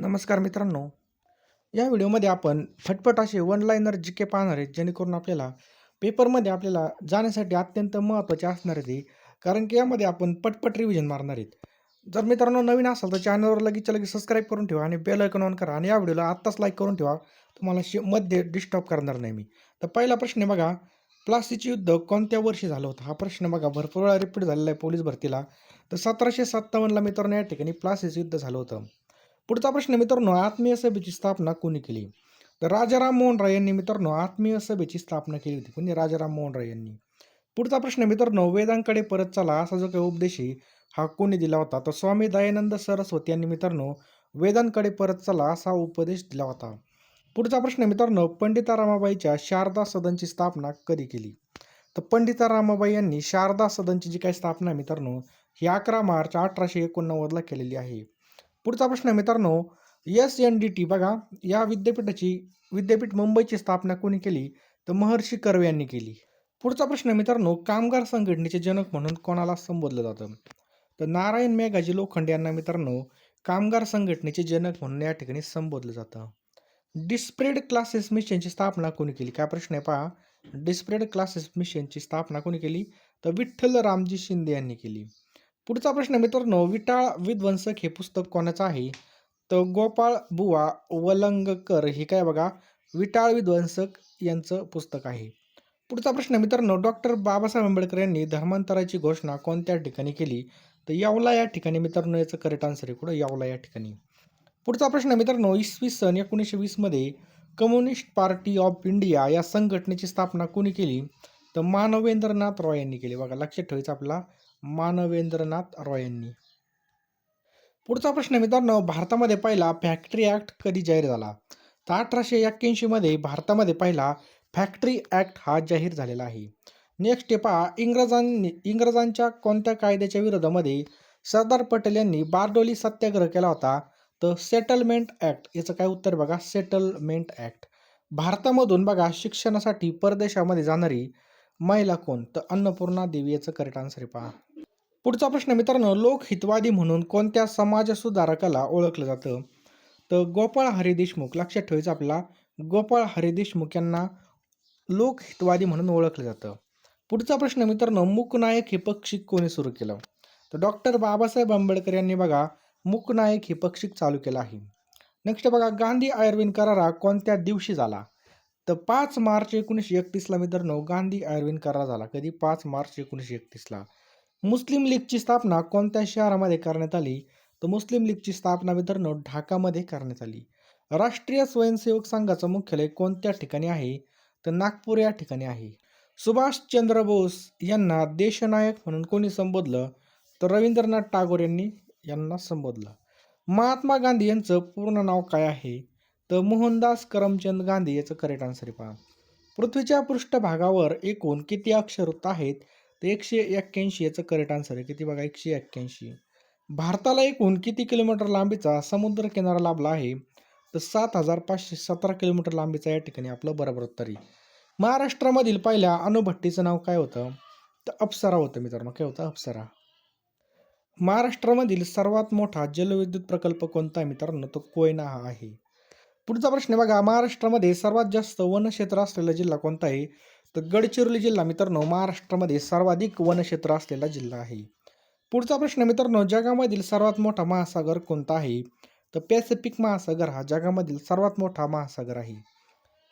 नमस्कार मित्रांनो. या व्हिडिओमध्ये आपण फटफट असे वन लाईनर जी के पाहणार आहेत जेणेकरून आपल्याला पेपरमध्ये आपल्याला जाण्यासाठी अत्यंत महत्त्वाचे असणार आहे ते. कारण की यामध्ये आपण पटपट रिव्हिजन मारणार आहेत. जर मित्रांनो नवीन असाल तर चॅनलवर लगेच लगेच सबस्क्राईब करून ठेवा आणि बेल आयकॉन ऑन करा आणि या व्हिडिओला आत्ताच लाईक करून ठेवा. तुम्हाला शे मध्ये डिस्टर्ब करणार नाही मी. तर पहिला प्रश्न आहे बघा प्लास्टिकचे युद्ध कोणत्या वर्षी झालं होतं? हा प्रश्न बघा भरपूर वेळा रिपीट झालेला आहे पोलीस भरतीला. तर सतराशे सत्तावन्नला मित्रांनो या ठिकाणी प्लास्टिकचं युद्ध झालं होतं. पुढचा प्रश्न मित्रांनो आत्मीय सभेची स्थापना कोणी केली? तर राजाराम मोहन राय यांनी मित्रांनो आत्मीय सभेची स्थापना केली होती कोणी? राजाराम मोहन राय यांनी. पुढचा प्रश्न मित्रांनो वेदांकडे परत चला असा जो काही उपदेश हा कोणी दिला होता? तर स्वामी दयानंद सरस्वती यांनी मित्रांनो वेदांकडे परत चला असा उपदेश दिला होता. पुढचा प्रश्न मित्रांनो पंडिता रामाबाईच्या शारदा सदनची स्थापना कधी केली? तर पंडिता रामाबाई यांनी शारदा सदनची जी काही स्थापना मित्रांनो ही अकरा मार्च अठराशे एकोणनव्वदला केलेली आहे. पुढचा प्रश्न आहे मित्रांनो एस एन डी टी बघा या विद्यापीठाची विद्यापीठ मुंबईची स्थापना कोणी केली? तर महर्षी कर्वे यांनी केली. पुढचा प्रश्न मित्रांनो कामगार संघटनेचे जनक म्हणून कोणाला संबोधलं जातं? तर नारायण मेघाजी लोखंडे यांना मित्रांनो कामगार संघटनेचे जनक म्हणून या ठिकाणी संबोधलं जातं. डिस्प्रेड क्लासेस मिशनची स्थापना कोणी केली? काय प्रश्न आहे पहा. डिस्प्रेड क्लासेस मिशनची स्थापना कोणी केली? तर विठ्ठल रामजी शिंदे यांनी केली. पुढचा प्रश्न मित्रांनो विटाळ विध्वंसक हे पुस्तक कोणाचं आहे? तर गोपाळ बुवा वलंगकर हे काय बघा विटाळ विध्वंसक यांचं पुस्तक आहे. पुढचा प्रश्न मित्रांनो डॉक्टर बाबासाहेब आंबेडकर यांनी धर्मांतराची घोषणा कोणत्या ठिकाणी केली? तर यावला या ठिकाणी मित्रांनो याचं करेक्ट आन्सर आहे कुठं यावला या ठिकाणी. पुढचा प्रश्न मित्रांनो इसवी सन एकोणीसशे वीसमध्ये कम्युनिस्ट पार्टी ऑफ इंडिया या संघटनेची स्थापना कोणी केली? तर मानवेंद्रनाथ रॉय यांनी केली. बघा लक्षात ठेवायचं आपला मानवेंद्रनाथ रॉय यांनी. पुढचा प्रश्न मित्रांनो भारतामध्ये पहिला फॅक्टरी ॲक्ट कधी जाहीर झाला? तर अठराशे एक्क्याऐंशीमध्ये भारतामध्ये पहिला फॅक्टरी ॲक्ट हा जाहीर झालेला आहे. नेक्स्ट आहे पहा इंग्रजांनी इंग्रजांच्या कोणत्या कायद्याच्या विरोधामध्ये सरदार पटेल यांनी बारडोली सत्याग्रह केला होता? तर सेटलमेंट ॲक्ट याचं काय उत्तर बघा? सेटलमेंट ॲक्ट भारतामधून बघा शिक्षणासाठी परदेशामध्ये जाणारी महिला कोण? तर अन्नपूर्णा देवी याचं करेक्ट आन्सर आहे पहा. पुढचा प्रश्न मित्रांनो लोकहितवादी म्हणून कोणत्या समाज सुधारकाला ओळखलं जातं? तर गोपाळ हरी देशमुख लक्षात ठेवायचं आपला गोपाळ हरी देशमुख यांना लोकहितवादी म्हणून ओळखलं जातं. पुढचा प्रश्न मित्रांनो मुकनायक हे पक्षिक कोणी सुरू केलं? तर डॉक्टर बाबासाहेब आंबेडकर यांनी बघा मूकनायक हे पक्षिक चालू केलं आहे. नेक्स्ट बघा गांधी आयुर्वेद करारा कोणत्या दिवशी झाला? तर पाच मार्च एकोणीसशे एकतीसला मित्रांनो गांधी आयुर्वेद करार झाला. कधी? पाच मार्च एकोणीसशे एकतीसला मुस्लिम लीगची स्थापना कोणत्या शहरामध्ये करण्यात आली? तर मुस्लिम लीगची स्थापना मित्रांनो ढाकामध्ये करण्यात आली. राष्ट्रीय स्वयंसेवक संघाचं मुख्यालय कोणत्या ठिकाणी आहे? तर नागपूर या ठिकाणी आहे. सुभाषचंद्र बोस यांना देशनायक म्हणून कोणी संबोधलं? तर रवींद्रनाथ टागोर यांनी यांना संबोधलं. महात्मा गांधी यांचं पूर्ण नाव काय आहे? तर मोहनदास करमचंद गांधी याचं करेक्ट आन्सर आहे पहा. पृथ्वीच्या पृष्ठभागावर एकूण किती अक्षरवृत्त आहेत? तर एकशे एक्क्याऐंशी याचं करेक्ट आन्सर आहे. किती बघा? एकशे एक्क्याऐंशी. भारताला एकूण किती किलोमीटर लांबीचा समुद्र किनारा लाभला आहे? तर सात हजार पाचशे सतरा किलोमीटर लांबीचा या ठिकाणी आपलं बरोबर उत्तर आहे. महाराष्ट्रामधील पहिल्या अणुभट्टीचं नाव काय होतं? तर अप्सरा होतं मित्रांनो. काय होतं? अप्सरा. महाराष्ट्रामधील सर्वात मोठा जलविद्युत प्रकल्प कोणता आहे मित्रांनो? तो कोयना हा आहे. पुढचा प्रश्न बघा. महाराष्ट्रामध्ये सर्वात जास्त वनक्षेत्र असलेला जिल्हा कोणता आहे? तर गडचिरोली जिल्हा मित्रांनो महाराष्ट्रामध्ये सर्वाधिक वनक्षेत्र असलेला जिल्हा आहे. पुढचा प्रश्न मित्रांनो जगामधील सर्वात मोठा महासागर कोणता आहे? तर पॅसिफिक महासागर हा जगामधील सर्वात मोठा महासागर आहे.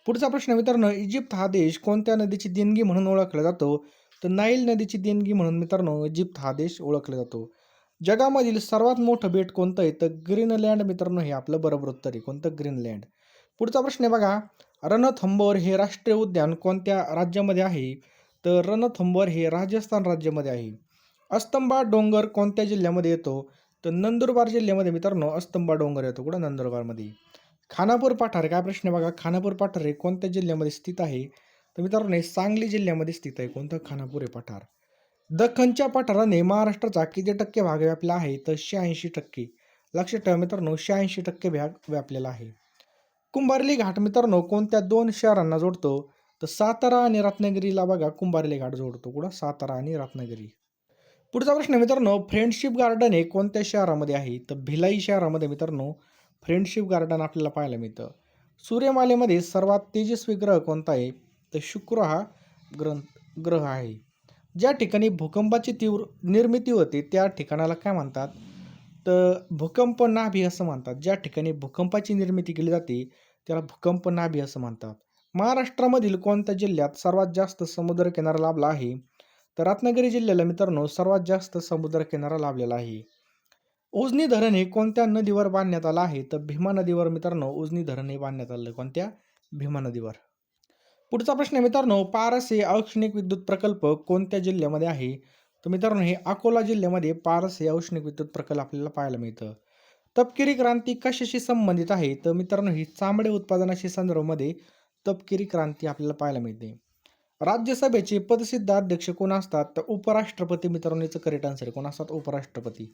पुढचा प्रश्न मित्रांनो इजिप्त हा देश कोणत्या नदीची देणगी म्हणून ओळखला जातो? तर नाईल नदीची देणगी म्हणून मित्रांनो इजिप्त हा देश ओळखला जातो. जगामधील सर्वात मोठं बेट कोणतं आहे? तर ग्रीनलँड मित्रांनो हे आपलं बरोबर उत्तर आहे. कोणतं? ग्रीनलँड. पुढचा प्रश्न आहे बघा रणथंबोर हे राष्ट्रीय उद्यान कोणत्या राज्यामध्ये आहे? तर रणथंबोर हे राजस्थान राज्यामध्ये आहे. अस्तंबा डोंगर कोणत्या जिल्ह्यामध्ये येतो? तर नंदुरबार जिल्ह्यामध्ये मित्रांनो अस्तंबा डोंगर येतो कुठं? नंदुरबारमध्ये. खानापूर पठार काय प्रश्न आहे बघा? खानापूर पठार हे कोणत्या जिल्ह्यामध्ये स्थित आहे? तर मित्रांनो हे सांगली जिल्ह्यामध्ये स्थित आहे. कोणतं? खानापूर हे पठार. दख्खनच्या पठाराने महाराष्ट्राचा किती टक्के भाग व्यापला आहे तर शहाऐंशी टक्के. लक्षात ठेवा मित्रांनो शहाऐंशी टक्के भाग व्यापलेला आहे. कुंभारली घाट मित्रांनो कोणत्या दोन शहरांना जोडतो? तर सातारा आणि रत्नागिरीला बघा कुंभारली घाट जोडतो कुठं? सातारा आणि रत्नागिरी. पुढचा प्रश्न मित्रांनो फ्रेंडशिप गार्डन हे कोणत्या शहरामध्ये आहे? तर भिलाई शहरामध्ये मित्रांनो फ्रेंडशिप गार्डन आपल्याला पाहायला मिळतं. सूर्यमालेमध्ये सर्वात तेजस्वी ग्रह कोणता आहे? तर शुक्र हा ग्रंथ ग्रह आहे. ज्या ठिकाणी भूकंपाची तीव्र निर्मिती होते त्या ठिकाणाला काय म्हणतात? तर भूकंप नाभी असं म्हणतात. ज्या ठिकाणी भूकंपाची निर्मिती केली जाते त्याला भूकंप नाभी असं म्हणतात. महाराष्ट्रामधील कोणत्या जिल्ह्यात सर्वात जास्त समुद्रकिनारा लाभला आहे? तर रत्नागिरी जिल्ह्याला मित्रांनो सर्वात जास्त समुद्रकिनारा लाभलेला आहे. उजनी धरण हे कोणत्या नदीवर बांधण्यात आलं आहे? तर भीमा नदीवर मित्रांनो उजनी धरण हे बांधण्यात आलं कोणत्या? भीमा नदीवर. पुढचा प्रश्न आहे मित्रांनो पारस हे औष्णिक विद्युत प्रकल्प कोणत्या जिल्ह्यामध्ये आहे? तर मित्रांनो हे अकोला जिल्ह्यामध्ये पारस हे औष्णिक विद्युत प्रकल्प आपल्याला पाहायला मिळतं. तपकिरी क्रांती कशाशी संबंधित आहे? तर मित्रांनो ही चामडे उत्पादनाशी संदर्भामध्ये तपकिरी क्रांती आपल्याला पाहायला मिळते. राज्यसभेचे पदसिद्ध अध्यक्ष कोण असतात? तर उपराष्ट्रपती मित्रांनो याचं करेक्ट आन्सर कोण असतात? उपराष्ट्रपती.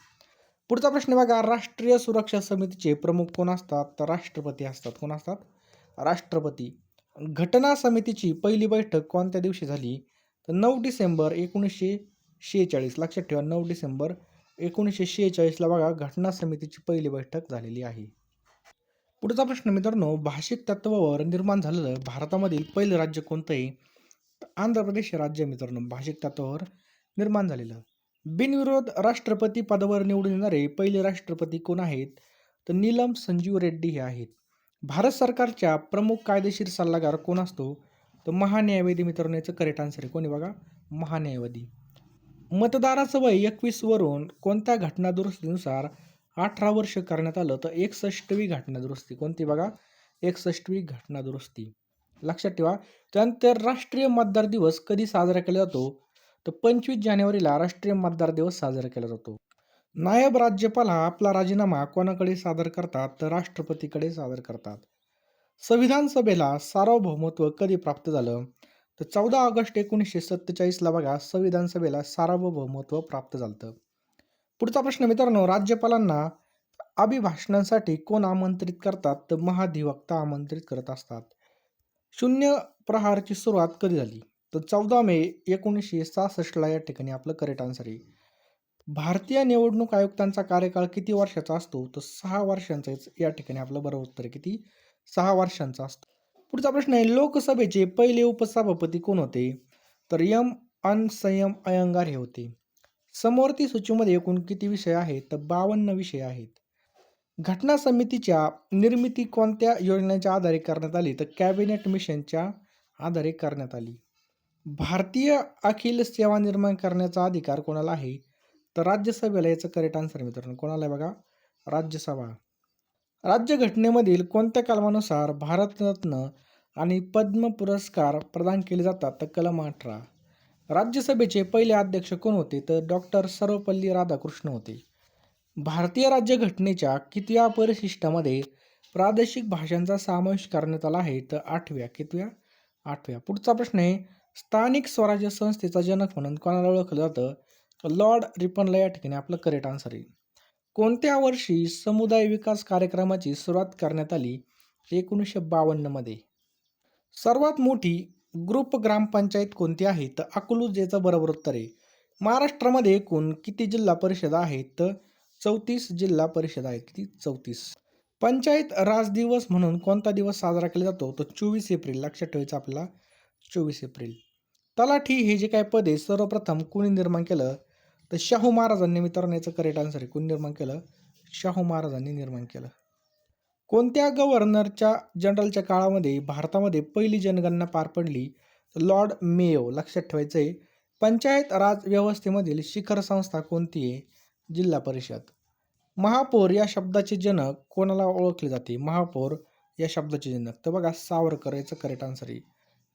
पुढचा प्रश्न बघा राष्ट्रीय सुरक्षा समितीचे प्रमुख कोण असतात? तर राष्ट्रपती असतात. कोण असतात? राष्ट्रपती. घटना समितीची पहिली बैठक कोणत्या दिवशी झाली? तर नऊ डिसेंबर एकोणीसशे शेहेचाळीस लक्षात ठेवा नऊ डिसेंबर एकोणीसशे शेहेचाळीसला बघा घटना समितीची पहिली बैठक झालेली आहे. पुढचा प्रश्न मित्रांनो भाषिक तत्वावर निर्माण झालेलं भारतामधील पहिलं राज्य कोणतं आहे आंध्र प्रदेश राज्य मित्रांनो भाषिक तत्वावर निर्माण झालेलं. बिनविरोध राष्ट्रपती पदावर निवडून येणारे पहिले राष्ट्रपती कोण आहेत? तर नीलम संजीव रेड्डी हे आहेत. भारत सरकारच्या प्रमुख कायदेशीर सल्लागार कोण असतो? तर महान्यायवादी मित्रांनो याचं करेक्ट आन्सर आहे. कोणी बघा? महान्यायवादी. मतदाराचं वय एकवीसवरून कोणत्या घटना दुरुस्तीनुसार अठरा वर्ष करण्यात आलं? तर एकसष्टवी घटना दुरुस्ती कोणती बघा? एकसष्टवी घटना दुरुस्ती लक्षात ठेवा. त्यानंतर राष्ट्रीय मतदार दिवस कधी साजरा केला जातो? तर पंचवीस जानेवारीला राष्ट्रीय मतदार दिवस साजरा केला जातो. नायब राज्यपाल हा आपला राजीनामा कोणाकडे सादर करतात तर राष्ट्रपतीकडे सादर करतात. संविधान सभेला सार्वभौमत्व कधी प्राप्त झालं? तर चौदा ऑगस्ट एकोणीसशे सत्तेचाळीसला बघा संविधान सभेला सार्वभौमत्व प्राप्त झालं पुढचा प्रश्न मित्रांनो राज्यपालांना अभिभाषणांसाठी कोण आमंत्रित करतात? तर महाधिवक्ता आमंत्रित करत असतात. शून्य प्रहारची सुरुवात कधी झाली? तर चौदा मे एकोणीसशे सहासष्टला या ठिकाणी आपलं करेक्ट आन्सर आहे. भारतीय निवडणूक आयुक्तांचा कार्यकाळ किती वर्षाचा असतो? तर सहा वर्षांचा या ठिकाणी आपलं बरोबर उत्तर आहे किती? सहा वर्षांचा असतो. पुढचा प्रश्न आहे लोकसभेचे पहिले उपसभापती कोण होते? तर यम अन संयम अयंगार हे होते. समवर्ती सूचीमध्ये एकूण किती विषय आहेत? तर बावन्न विषय आहेत. घटना समितीच्या निर्मिती कोणत्या योजनेच्या आधारे करण्यात आली? तर कॅबिनेट मिशनच्या आधारे करण्यात आली. भारतीय अखिल सेवा निर्माण करण्याचा अधिकार कोणाला आहे? तर राज्यसभेला याचं करेक्ट आन्सर मित्रांनो. कोणाला आहे बघा? राज्यसभा. राज्यघटनेमधील कोणत्या कलमानुसार भारतरत्न आणि पद्म पुरस्कार प्रदान केले जातात? तर कलम अठरा. राज्यसभेचे पहिले अध्यक्ष कोण होते? तर डॉक्टर सर्वपल्ली राधाकृष्ण होते. भारतीय राज्यघटनेच्या कितव्या परिशिष्टामध्ये प्रादेशिक भाषांचा समावेश करण्यात आला आहे? तर आठव्या कितव्या? आठव्या. पुढचा प्रश्न आहे स्थानिक स्वराज्य संस्थेचा जनक म्हणून कोणाला ओळखलं जातं? तर लॉर्ड रिपनला या ठिकाणी आपलं करेक्ट आन्सर येईल. कोणत्या वर्षी समुदाय विकास कार्यक्रमाची सुरुवात करण्यात आली? एकोणीसशे बावन्नमध्ये सर्वात मोठी ग्रुप ग्रामपंचायत कोणती आहे? तर अकलूज याचं बरोबर उत्तर आहे. महाराष्ट्रामध्ये एकूण किती जिल्हा परिषद आहेत? तर चौतीस जिल्हा परिषद आहेत. किती? चौतीस. पंचायत राज दिवस म्हणून कोणता दिवस साजरा केला जातो? तो चोवीस एप्रिल. लक्षात ठेवायचा आपला चोवीस एप्रिल. तलाठी हे जे काय पद आहे सर्वप्रथम कोणी निर्माण केलं? तर शाहू महाराजांनी मित्रांनो याचं करेक्ट आन्सर आहे. कोण निर्माण केलं? शाहू महाराजांनी निर्माण केलं. कोणत्या गव्हर्नरच्या जनरलच्या काळामध्ये भारतामध्ये पहिली जनगणना पार पडली? लॉर्ड मेयो लक्षात ठेवायचं आहे पंचायत राज व्यवस्थेमधील शिखर संस्था कोणती आहे? जिल्हा परिषद. महापौर या शब्दाचे जनक कोणाला ओळखले जाते? महापौर या शब्दाचे जनक. तर बघा सावरकर याचं करेक्ट आन्सर आहे.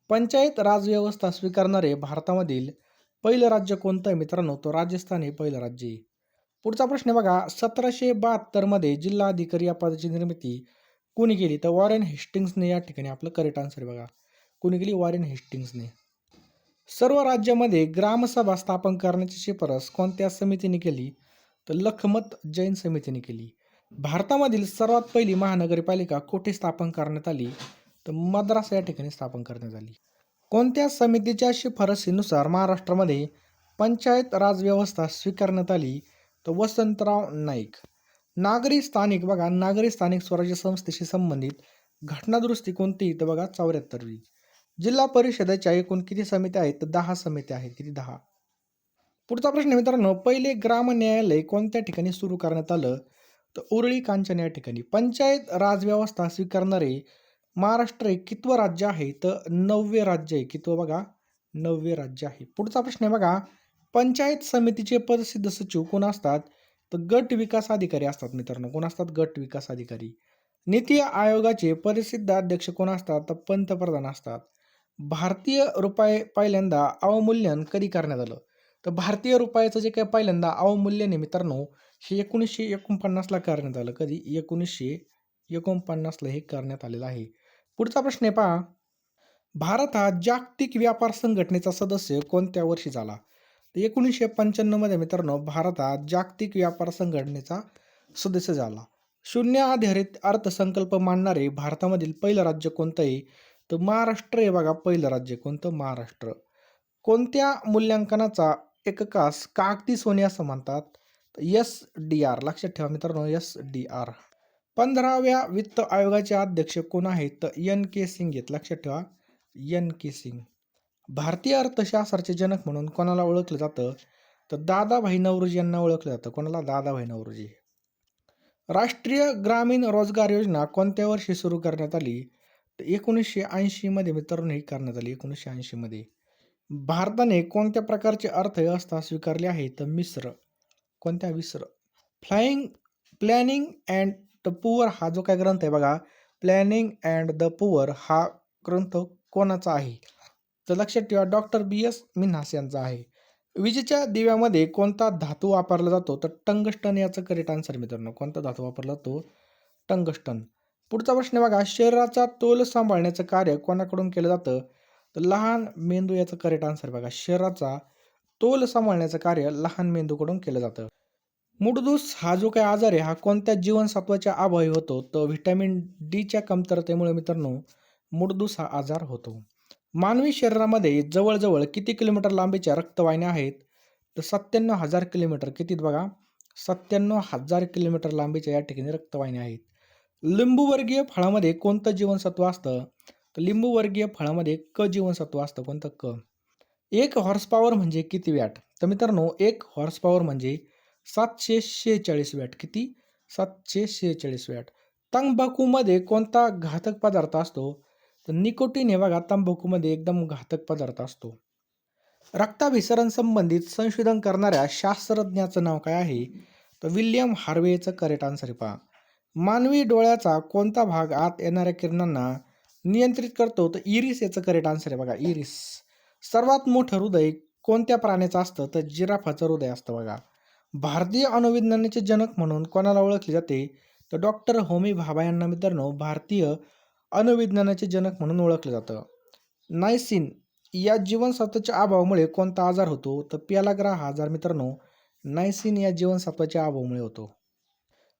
पंचायत राजव्यवस्था स्वीकारणारे भारतामधील पहिलं राज्य कोणतं आहे मित्रांनो? तो राजस्थान हे पहिलं राज्य आहे. पुढचा प्रश्न बघा सतराशे बहात्तरमध्ये जिल्हाधिकारी या पदाची निर्मिती कोणी केली? तर वॉरेन हेस्टिंग्सने या ठिकाणी आपलं करेक्ट आन्सर बघा. कोणी केली? वॉरेन हेस्टिंग्सने. सर्व राज्यामध्ये ग्रामसभा स्थापन करण्याची शिफारस कोणत्या समितीने केली? तर लखमत जैन समितीने केली. भारतामधील सर्वात पहिली महानगरपालिका कुठे स्थापन करण्यात आली? तर मद्रास या ठिकाणी स्थापन करण्यात आली. कोणत्या समितीच्या शिफारसीनुसार महाराष्ट्रामध्ये पंचायत राज व्यवस्था स्वीकारण्यात आली? तर वसंतराव नाईक. नागरी स्थानिक बघा नागरी स्थानिक स्वराज्य संस्थेशी संबंधित घटनादुरुस्ती कोणती तर बघा चौऱ्याहत्तरवी जिल्हा परिषदेच्या एकूण किती समित्या आहेत? तर दहा समित्या आहेत किती दहा? पुढचा प्रश्न मित्रांनो पहिले ग्राम न्यायालय कोणत्या ठिकाणी सुरू करण्यात आलं? तर उरळी कांचन या ठिकाणी. पंचायत राजव्यवस्था स्वीकारणारे महाराष्ट्र हे कितवं राज्य आहे तर नववे राज्य आहे कितवं बघा. नववे राज्य आहे. पुढचा प्रश्न आहे बघा. पंचायत समितीचे प्रसिद्ध सचिव कोण असतात? तर गट विकास अधिकारी असतात मित्रांनो. कोण असतात? गट विकास अधिकारी. नीती आयोगाचे प्रसिद्ध अध्यक्ष कोण असतात? तर पंतप्रधान असतात. भारतीय रुपये पहिल्यांदा अवमूल्यन कधी करण्यात आलं? तर भारतीय रुपयाचं जे काही पहिल्यांदा अवमूल्यन आहे मित्रांनो हे एकोणीसशे एकोणपन्नासला करण्यात आलं. कधी? एकोणीसशे एकोणपन्नासला हे करण्यात आलेलं आहे. पुढचा प्रश्न आहे पहा. भारत हा जागतिक व्यापार संघटनेचा सदस्य कोणत्या वर्षी झाला? तर एकोणीसशे पंच्याण्णवमध्ये मित्रांनो भारत हा जागतिक व्यापार संघटनेचा सदस्य झाला. शून्य आधारित अर्थसंकल्प मांडणारे भारतामधील पहिलं राज्य कोणतं आहे? तर महाराष्ट्र हे बघा पहिलं राज्य कोणतं? महाराष्ट्र. कोणत्या मूल्यांकनाचा एककास कागदी सोने असं म्हणतात? एस डी आर लक्षात ठेवा मित्रांनो एस डी आर पंधराव्या वित्त आयोगाचे अध्यक्ष कोण आहेत? तर एन के सिंग आहेत. लक्षात ठेवा. N K Singh. भारतीय अर्थशास्त्राचे जनक म्हणून कोणाला ओळखलं जातं? तर दादाभाई नवरोजी यांना ओळखलं जातं. कोणाला? दादाभाई नवरोजी. राष्ट्रीय ग्रामीण रोजगार योजना कोणत्या वर्षी सुरू करण्यात आली? तर एकोणीसशे ऐंशीमध्ये मित्रांनो ही करण्यात आली. एकोणीसशे ऐंशीमध्ये भारताने कोणत्या प्रकारची अर्थव्यवस्था स्वीकारली आहे? तर मिश्र कोणत्या? मिश्र flying planning and the poor हा जो काय ग्रंथ आहे बघा प्लॅनिंग अँड द पुअर हा ग्रंथ कोणाचा आहे? तर लक्षात ठेवा डॉक्टर बी एस मिन्हास यांचा आहे. विजेच्या दिव्यामध्ये कोणता धातू वापरला जातो? तर टंगस्टन याचं करेक्ट आन्सर मित्रांनो. कोणता धातू वापरला जातो? टंगस्टन. पुढचा प्रश्न आहे बघा शरीराचा तोल सांभाळण्याचं कार्य कोणाकडून केलं जातं? तर लहान मेंदू याचं करेक्ट आन्सर बघा. शरीराचा तोल सांभाळण्याचं कार्य लहान मेंदूकडून केलं जातं. मुडदूस हा जो काही आजार आहे हा कोणत्या जीवनसत्वाच्या अभावी होतो? तर व्हिटॅमिन डीच्या कमतरतेमुळे मित्रांनो मुडदूस हा आजार होतो. मानवी शरीरामध्ये जवळजवळ किती किलोमीटर लांबीच्या रक्तवाहिन्या आहेत? तर सत्त्याण्णव हजार किलोमीटर. कितीत बघा? सत्त्याण्णव हजार किलोमीटर लांबीच्या या ठिकाणी रक्तवाहिन्या आहेत. लिंबूवर्गीय फळामध्ये कोणतं जीवनसत्व असतं? तर लिंबूवर्गीय फळामध्ये क जीवनसत्व असतं कोणतं क? एक हॉर्स पॉवर म्हणजे किती वॅट तर मित्रांनो एक हॉर्स पॉवर म्हणजे सातशे शेहेचाळीस वॅट. किती? सातशे शेहेचाळीस वॅट. तंबाखूमध्ये कोणता घातक पदार्थ असतो? तर निकोटीन हे बघा तंबाखूमध्ये एकदम घातक पदार्थ असतो. रक्ताभिसरण संबंधित संशोधन करणाऱ्या शास्त्रज्ञाचं नाव काय आहे? तर विल्यम हार्वेचं करेक्ट आन्सर पहा. मानवी डोळ्याचा कोणता भाग आत येणाऱ्या किरणांना नियंत्रित करतो? तर इरिस याचं करेक्ट आन्सर आहे बघा इरिस. सर्वात मोठं हृदय कोणत्या प्राण्याचं असतं? तर जिराफाचं हृदय असतं बघा. भारतीय अणुविज्ञानाचे जनक म्हणून कोणाला ओळखले जाते? तर डॉक्टर होमी भाभा यांना मित्रांनो भारतीय अणुविज्ञानाचे जनक म्हणून ओळखलं जातं. नायसिन या जीवनसत्वाच्या अभावामुळे कोणता आजार होतो? तर प्यालाग्रा हा आजार मित्रांनो नायसिन या जीवनसत्वाच्या अभावामुळे होतो.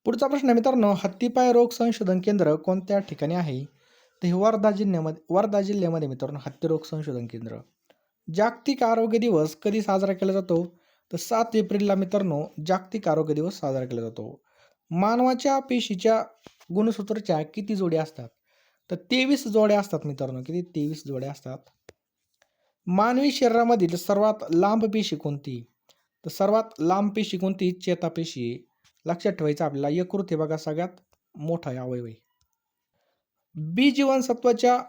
पुढचा प्रश्न आहे मित्रांनो हत्तीपाय रोग संशोधन केंद्र कोणत्या ठिकाणी आहे? तर हे वर्धा जिल्ह्यामध्ये वर्धा जिल्ह्यामध्ये मित्रांनो हत्तीरोग संशोधन केंद्र. जागतिक आरोग्य दिवस कधी साजरा केला जातो? तर सात एप्रिलला मित्रांनो जागतिक आरोग्य दिवस साजरा केला जातो. मानवाच्या पेशीच्या गुणसूत्रच्या किती जोड्या असतात? तर तेवीस जोड्या असतात मित्रांनो किती? तेवीस जोड्या असतात. मानवी शरीरामधील सर्वात लांब पेशी कोणती? तर सर्वात लांब पेशी कोणती? चेतापेशी. लक्षात ठेवायचं आपल्याला यकृत हे बघा सगळ्यात मोठा आहे अवयव आहे. बी जीवनसत्वाच्या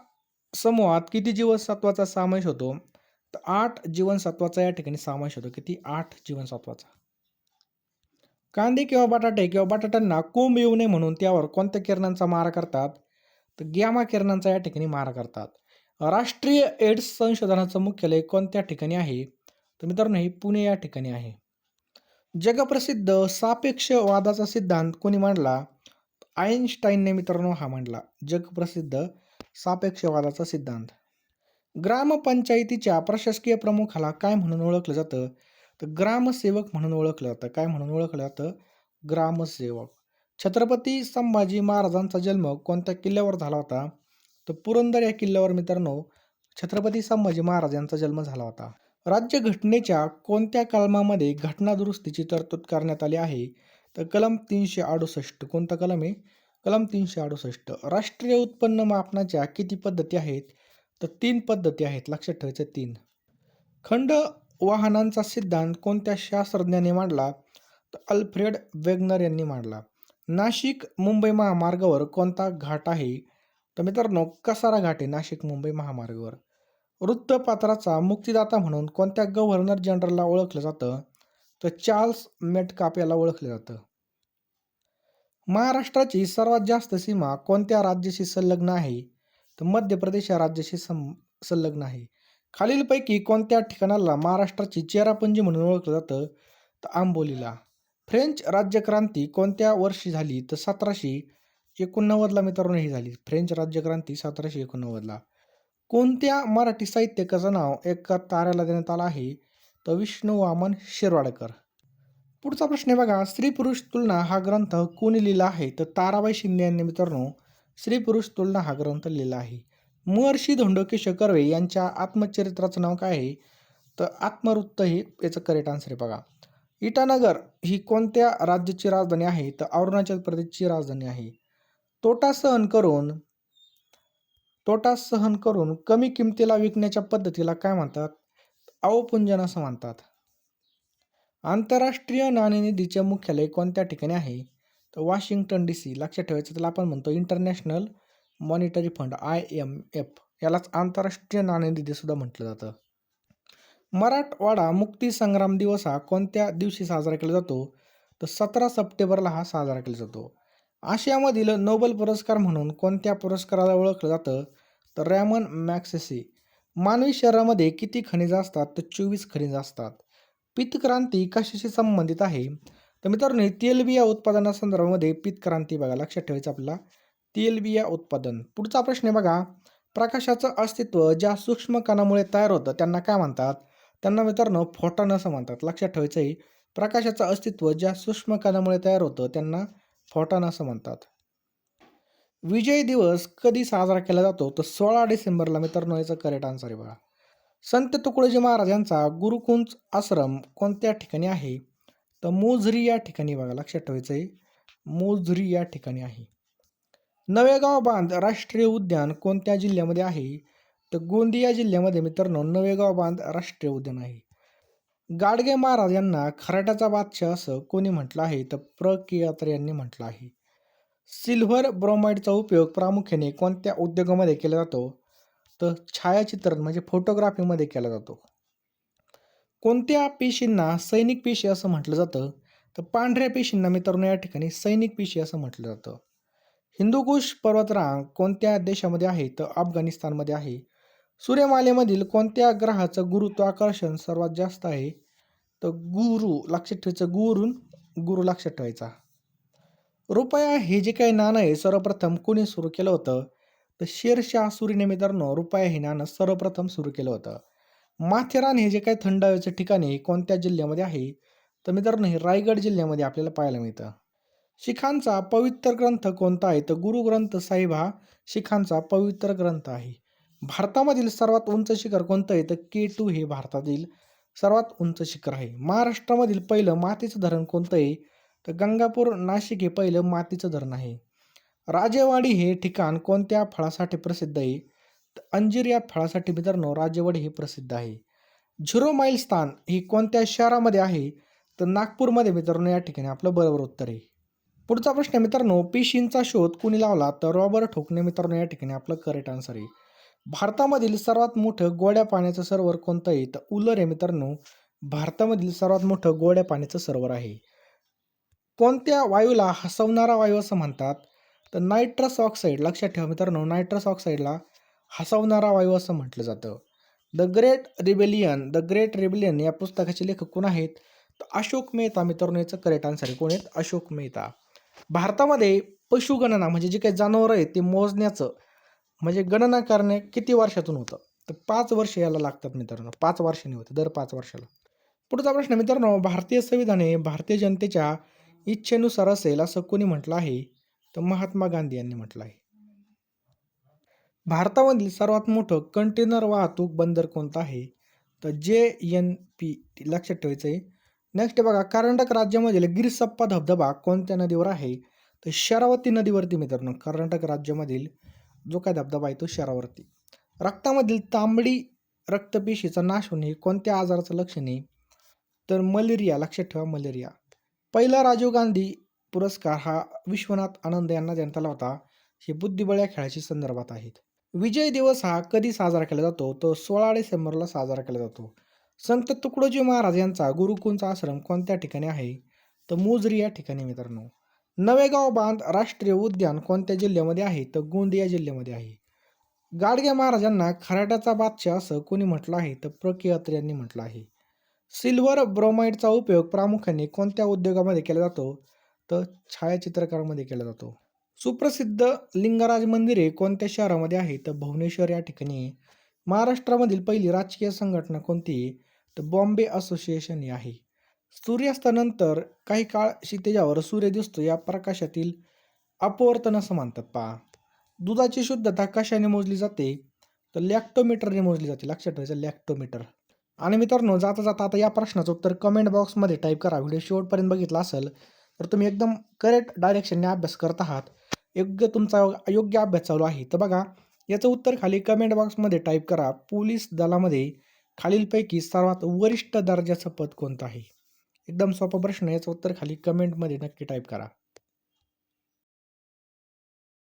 समूहात किती जीवनसत्वाचा समावेश होतो? तर आठ जीवनसत्वाचा या ठिकाणी समावेश होतो. किती? आठ जीवनसत्वाचा कांदे किंवा बटाटे किंवा बटाट्यांना कोंब येऊ नये म्हणून त्यावर कोणत्या किरणांचा मारा करतात? तर गॅमा किरणांचा या ठिकाणी मारा करतात. राष्ट्रीय एड्स संशोधनाचं मुख्यालय कोणत्या ठिकाणी आहे? तर मित्रांनो हे पुणे या ठिकाणी आहे. जगप्रसिद्ध सापेक्षवादाचा सिद्धांत कोणी मांडला? आईन्स्टाईनने मित्रांनो हा मांडला. जगप्रसिद्ध सापेक्षवादाचा सिद्धांत. ग्रामपंचायतीच्या प्रशासकीय प्रमुखाला काय म्हणून ओळखलं जातं? तर ग्रामसेवक म्हणून ओळखलं जातं. काय म्हणून ओळखलं जातं? ग्रामसेवक. छत्रपती संभाजी महाराजांचा जन्म कोणत्या किल्ल्यावर झाला होता? तर पुरंदर या किल्ल्यावर मित्रांनो छत्रपती संभाजी महाराज यांचा जन्म झाला होता. राज्यघटनेच्या कोणत्या कलमामध्ये घटना दुरुस्तीची तरतूद करण्यात आली आहे? तर कलम तीनशे अडुसष्ट. कोणता कलम आहे? कलम तीनशे अडुसष्ट. राष्ट्रीय उत्पन्न मापनाच्या किती पद्धती आहेत? तर तीन पद्धती आहेत लक्षात ठेवायचं तीन. खंड वाहनांचा सिद्धांत कोणत्या शास्त्रज्ञाने मांडला? तर अल्फ्रेड वेगनर यांनी मांडला. नाशिक मुंबई महामार्गावर कोणता घाट आहे? तर मित्रांनो कसारा घाट आहे नाशिक मुंबई महामार्गावर. वृत्तपत्राचा मुक्तिदाता म्हणून कोणत्या गव्हर्नर जनरलला ओळखलं जातं? तर चार्ल्स मेटकाप याला ओळखलं जातं. महाराष्ट्राची सर्वात जास्त सीमा कोणत्या राज्याशी संलग्न आहे? तर मध्य प्रदेश या राज्याशी सं संलग्न आहे. खालीलपैकी कोणत्या ठिकाणाला महाराष्ट्राची चेरापुंजी म्हणून ओळखलं जातं? तर आंबोलीला. फ्रेंच राज्यक्रांती कोणत्या वर्षी झाली? तर सतराशे एकोणनव्वदला मित्रांनो ही झाली. फ्रेंच राज्यक्रांती सतराशे एकोणनव्वदला. कोणत्या मराठी साहित्यकाचं नाव एका ताऱ्याला देण्यात आलं आहे? तर विष्णू वामन शिरवाडकर. पुढचा प्रश्न आहे बघा. स्त्री पुरुष तुलना हा ग्रंथ कोणी लिहिला आहे? तर ताराबाई शिंदे यांनी मित्रांनो स्त्री पुरुष तुलना हा ग्रंथ लिहिला आहे. महर्षी धोंडोके कर्वे यांच्या आत्मचरित्राचं नाव काय आहे? तर आत्मवृत्त हे याचं करेक्ट आन्सर आहे बघा. इटानगर ही कोणत्या राज्याची राजधानी आहे? तर अरुणाचल प्रदेशची राजधानी आहे. तोटा सहन करून तोटा सहन करून कमी किमतीला विकण्याच्या पद्धतीला काय म्हणतात? अवपुंजन असं म्हणतात. आंतरराष्ट्रीय नाणेनिधीचे मुख्यालय कोणत्या ठिकाणी आहे? तर वॉशिंग्टन डी सी लक्षात ठेवायचं त्याला आपण म्हणतो international monetary fund I M F. यालाच आंतरराष्ट्रीय नाणेनिधीसुद्धा म्हटलं जातं. मराठवाडा मुक्ती संग्राम दिवस हा कोणत्या दिवशी साजरा केला जातो? तर सतरा सप्टेंबरला हा साजरा केला जातो. आशियामधील नोबेल पुरस्कार म्हणून कोणत्या पुरस्काराला ओळखलं जातं? तर रॅमन मॅक्सेसी. मानवी शरीरामध्ये किती खनिजं असतात? तर चोवीस खनिजं असतात. पित्तक्रांती कशाशी संबंधित आहे? तर मित्रांनो तेलबिया उत्पादनासंदर्भामध्ये क्रांती बघा. लक्षात ठेवायचं आपल्याला. तेलबिया उत्पादन. पुढचा प्रश्न आहे बघा. प्रकाशाचं अस्तित्व ज्या सूक्ष्म कणामुळे तयार होतं त्यांना काय म्हणतात? त्यांना मित्रांनो फोटॉन असं म्हणतात. लक्षात ठेवायचं आहे. प्रकाशाचं अस्तित्व ज्या सूक्ष्म कणामुळे तयार होतं त्यांना फोटॉन असं म्हणतात. विजय दिवस कधी साजरा केला जातो? तर सोळा डिसेंबरला मित्रांनो याचं करेक्ट आन्सर आहे बघा. संत तुकडोजी महाराज यांचा गुरुकुंज आश्रम कोणत्या ठिकाणी आहे? तर मोझरी या ठिकाणी बघा लक्षात ठेवायचं आहे. मोझरी या ठिकाणी आहे. नवेगाव बांध राष्ट्रीय उद्यान कोणत्या जिल्ह्यामध्ये आहे? तर गोंदिया जिल्ह्यामध्ये मित्रांनो नवेगाव बांध राष्ट्रीय उद्यान आहे. गाडगे महाराज यांना खराट्याचा बादशाह असं कोणी म्हटलं आहे? तर प्र केयात्र यांनी म्हटलं आहे. सिल्व्हर ब्रोमाइडचा उपयोग प्रामुख्याने कोणत्या उद्योगामध्ये केला जातो? तर छायाचित्रण म्हणजे फोटोग्राफीमध्ये केला जातो. कोणत्या पेशींना सैनिक पेशी असं म्हटलं जातं? तर पांढऱ्या पेशींना मित्रांनो या ठिकाणी सैनिक पेशी असं म्हटलं जातं. हिंदुकुश पर्वतरांग कोणत्या देशामध्ये आहे? तर अफगाणिस्तानमध्ये आहे. सूर्यमालेमधील कोणत्या ग्रहाचं गुरुत्वाकर्षण सर्वात जास्त आहे? तर गुरु लक्षात ठेवायचं गुरून गुरु लक्षात ठेवायचा. रुपया हे जे काही नाणं आहे सर्वप्रथम कोणी सुरू केलं होतं? तर शेरशाह सुरीने मित्रांनो रुपया हे नाणं सर्वप्रथम सुरू केलं होतं. माथेरान हे जे काही थंड हवेचं ठिकाण आहे कोणत्या जिल्ह्यामध्ये आहे? तर मित्रांनो हे रायगड जिल्ह्यामध्ये आपल्याला पाहायला मिळतं. शिखांचा पवित्र ग्रंथ कोणता आहे? तर गुरु ग्रंथ साहिब हा शिखांचा पवित्र ग्रंथ आहे. भारतामधील सर्वात उंच शिखर कोणतं आहे? तर के टू हे भारतातील सर्वात उंच शिखर आहे. महाराष्ट्रामधील पहिलं मातीचं धरण कोणतं आहे? तर गंगापूर नाशिक हे पहिलं मातीचं धरण आहे. राजेवाडी हे ठिकाण कोणत्या फळासाठी प्रसिद्ध आहे? अंजीर या फळासाठी मित्रांनो राजेवाडी हे प्रसिद्ध आहे. झिरो माईल स्थान ही कोणत्या शहरामध्ये आहे? तर नागपूरमध्ये मित्रांनो या ठिकाणी आपलं बरोबर उत्तर आहे. पुढचा प्रश्न आहे मित्रांनो पेशींचा शोध कुणी लावला? तर रॉबर्ट ठोकणे मित्रांनो या ठिकाणी आपलं करेक्ट आन्सर आहे. भारतामधील सर्वात मोठं गोड्या पाण्याचं सरोवर कोणतं आहे? तर उलर आहे मित्रांनो भारतामधील सर्वात मोठं गोड्या पाण्याचं सरोवर आहे. कोणत्या वायूला हसवणारा वायू असं म्हणतात? तर नायट्रस ऑक्साईड लक्षात ठेवा मित्रांनो नायट्रस ऑक्साईडला हसवणारा वायू असं म्हटलं जातं. The great rebellion the great rebellion या पुस्तकाचे लेखक कोण आहेत? तर अशोक मेहता मित्रांनो याचं करेक्ट आन्सर आहे. कोण आहेत? अशोक मेहता. भारतामध्ये पशुगणना म्हणजे जे काही जनावरं आहेत ते मोजण्याचं म्हणजे गणना करणे किती वर्षातून होतं? तर पाच वर्ष याला लागतात मित्रांनो. पाच वर्षांनी होतं. दर पाच वर्षाला. पुढचा प्रश्न मित्रांनो भारतीय संविधान हे भारतीय जनतेच्या इच्छेनुसार असेल असं कोणी म्हटलं आहे? तर महात्मा गांधी यांनी म्हटलं आहे. भारतामधील सर्वात मोठं कंटेनर वाहतूक बंदर कोणतं आहे? तर जे एन पी लक्षात ठेवायचं आहे. नेक्स्ट बघा कर्नाटक राज्यामधील गिरसप्पा धबधबा कोणत्या नदीवर आहे? तर शरावती नदीवरती मित्रांनो कर्नाटक राज्यामधील जो काय धबधबा आहे तो शरावती. रक्तामधील तांबडी रक्तपेशीचा नाश होणे कोणत्या आजाराचं लक्षण आहे? तर मलेरिया लक्षात ठेवा मलेरिया. पहिला राजीव गांधी पुरस्कार हा विश्वनाथ आनंद यांना देण्यात आला होता. हे बुद्धिबळ या खेळाशी संदर्भात आहेत. विजय दिवस हा कधी साजरा केला जातो? तो सोळा डिसेंबरला साजरा केला जातो. संत तुकडोजी महाराज यांचा गुरुकुंचा आश्रम कोणत्या ठिकाणी आहे? तर मोजरी या ठिकाणी मित्रांनो. नवेगाव बांध राष्ट्रीय उद्यान कोणत्या जिल्ह्यामध्ये आहे? तर गोंदिया जिल्ह्यामध्ये आहे. गाडगे महाराजांना खराट्याचा बादशाह असं कोणी म्हटलं आहे? तर प्र के यांनी म्हटलं आहे. सिल्वर ब्रोमाइडचा उपयोग प्रामुख्याने कोणत्या उद्योगामध्ये केला जातो? तर छायाचित्रकारामध्ये केला जातो. सुप्रसिद्ध लिंगराज मंदिरे कोणत्या शहरामध्ये आहे? तर भुवनेश्वर या ठिकाणी. महाराष्ट्रामधील पहिली राजकीय संघटना कोणती? आहे तर बॉम्बे असोसिएशन ही आहे. सूर्यास्तानंतर काही काळ क्षितिजावर सूर्य दिसतो या प्रकाशातील अपवर्तन असं म्हणतात पहा. दुधाची शुद्धता कशाने मोजली जाते? तर लॅक्टोमीटरने मोजली जाते. लक्षात ठेवायचं लॅक्टोमीटर. आणि मित्रांनो जाता जाता आता या प्रश्नाचं उत्तर कमेंट बॉक्समध्ये टाईप करा. व्हिडिओ शेवटपर्यंत बघितला असेल तर तुम्ही एकदम करेक्ट डायरेक्शनने अभ्यास करत आहात. योग्य तुमचा योग्य अभ्यास चालू आहे. तर बघा याचं उत्तर खाली कमेंट बॉक्समध्ये टाईप करा. पोलीस दलामध्ये खालीलपैकी सर्वात वरिष्ठ दर्जाचं पद कोणतं आहे? एकदम सोपा प्रश्न याचं उत्तर खाली कमेंटमध्ये नक्की टाईप करा.